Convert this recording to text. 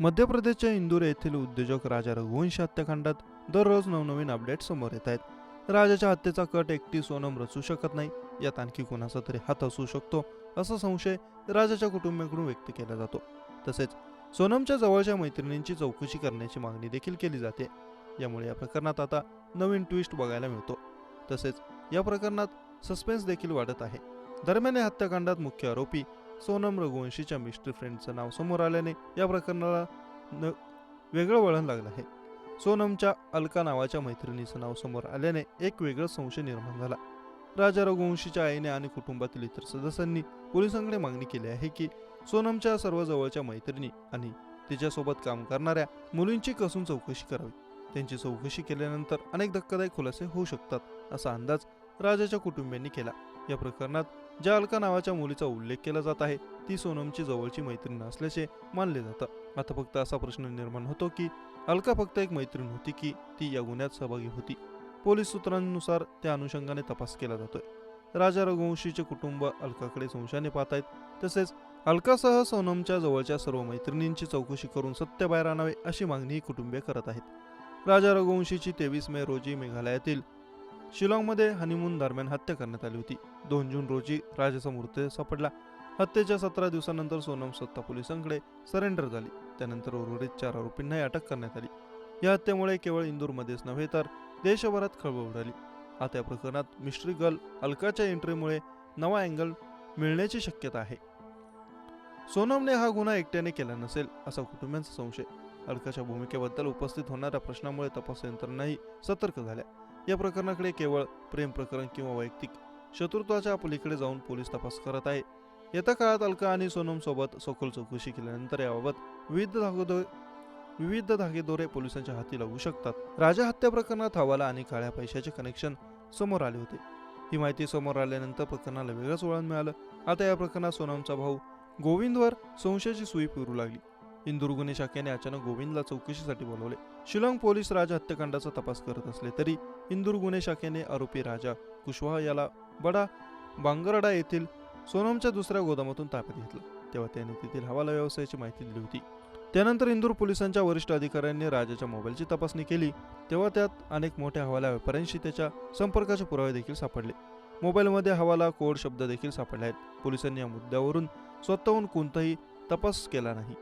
मध्य प्रदेशच्या इंदूर येथील उद्योजक राजा रघुवंश हत्याकांडात दररोज नवनवीन अपडेट समोर येत आहेत. राजाच्या हत्येचा कट एकटी सोनम रचू शकत नाही यात आणखी कोणाचा तरी हात असू शकतो असा संशय राजाच्या कुटुंबियांकडून व्यक्त केला जातो. तसेच सोनमच्या जवळच्या मैत्रिणींची चौकशी करण्याची मागणी देखील केली जाते. यामुळे या प्रकरणात आता नवीन ट्विस्ट बघायला मिळतो. तसेच या प्रकरणात सस्पेन्स देखील वाढत आहे. दरम्यान या हत्याकांडात मुख्य आरोपी सोनम रघुवंशीच्या मिस्टर फ्रेंडचं नाव समोर आल्याने या प्रकरणाला न वेगळं वळण लागलं आहे. सोनमच्या अलका नावाच्या मैत्रिणीचं नाव समोर आल्याने एक वेगळं संशय निर्माण झाला. राजा रघुवंशीच्या आईने आणि कुटुंबातील इतर सदस्यांनी पोलिसांकडे मागणी केली आहे की सोनमच्या सर्व जवळच्या मैत्रिणी आणि तिच्यासोबत काम करणाऱ्या मुलींची कसून चौकशी करावी. त्यांची चौकशी केल्यानंतर अनेक धक्कादायक खुलासे होऊ शकतात असा अंदाज राजाच्या कुटुंबियांनी केला. या प्रकरणात ज्या अलका नावाच्या मुलीचा उल्लेख केला जात आहे ती सोनमची जवळची मैत्रीण असल्याचे मानले जातं. आता फक्त असा प्रश्न निर्माण होतो की अलका फक्त एक मैत्रीण होती की ती या गुन्ह्यात सहभागी होती. पोलीस सूत्रांनुसार त्या अनुषंगाने तपास केला जातोय. राजा रघुवंशीचे कुटुंब अलकाकडे संशयाने पाहत आहेत तसेच अलकासह सोनमच्या जवळच्या सर्व मैत्रिणींची चौकशी करून सत्य बाहेर आणावे अशी मागणीही कुटुंबीय करत आहेत. राजा रघुवंशीची तेवीस मे रोजी मेघालयातील शिलाँगमध्ये हनीमून दरम्यान हत्या करण्यात आली होती. दोन जून रोजी राजाचा मृतदेह सापडला. हत्येच्या सतरा दिवसानंतर सोनम सत्ता पोलिसांकडे सरेंडर झाली. त्यानंतर उर्वरित चार आरोपींनाही अटक करण्यात आली. या हत्येमुळे केवळ इंदूरमध्येच नव्हे तर देशभरात खळबळ उडाली. आता या प्रकरणात मिस्ट्री गर्ल अलकाच्या एंट्रीमुळे नवा अँगल मिळण्याची शक्यता आहे. सोनमने हा गुन्हा एकट्याने केला नसेल असा कुटुंबियांचा संशय. अलकाच्या भूमिकेबद्दल उपस्थित होणाऱ्या प्रश्नामुळे तपास यंत्रणाही सतर्क झाल्या. या प्रकरणाकडे केवळ प्रेम प्रकरण किंवा वैयक्तिक शत्रुत्वाच्या पलीकडे जाऊन पोलीस तपास करत आहे. येत्या काळात अलका आणि सोनम सोबत सखोल चौकशी केल्यानंतर याबाबत विविध धागोदो विविध धागेदोरे पोलिसांच्या हाती लागू शकतात. राजा हत्या प्रकरणात हवाला आणि काळ्या पैशाचे कनेक्शन समोर आले होते. ही माहिती समोर आल्यानंतर प्रकरणाला वेगळंच वळण मिळालं. आता या प्रकरणात सोनमचा भाऊ गोविंदवर संशयाची सुई पिरू लागली. इंदूर गुन्हे शाखेने अचानक गोविंदला चौकशीसाठी बोलवले. शिलाँग पोलीस राजा हत्याकांडाचा तपास करत असले तरी इंदूर गुन्हे शाखेने आरोपी राजा कुशवाहा याला बडा बांगरडा येथील सोनमच्या दुसऱ्या गोदामातून ताब्यात घेतलं. तेव्हा त्याने तेथील हवाला व्यवसायाची माहिती दिली होती. त्यानंतर इंदूर पोलिसांच्या वरिष्ठ अधिकाऱ्यांनी राजाच्या मोबाईलची तपासणी केली. तेव्हा त्यात अनेक मोठ्या हवाला व्यापाऱ्यांशी त्याच्या संपर्काचे पुरावे देखील सापडले. मोबाईलमध्ये हवाला कोड शब्द देखील सापडले आहेत. पोलिसांनी या मुद्द्यावरून स्वतःहून कोणताही तपास केला नाही.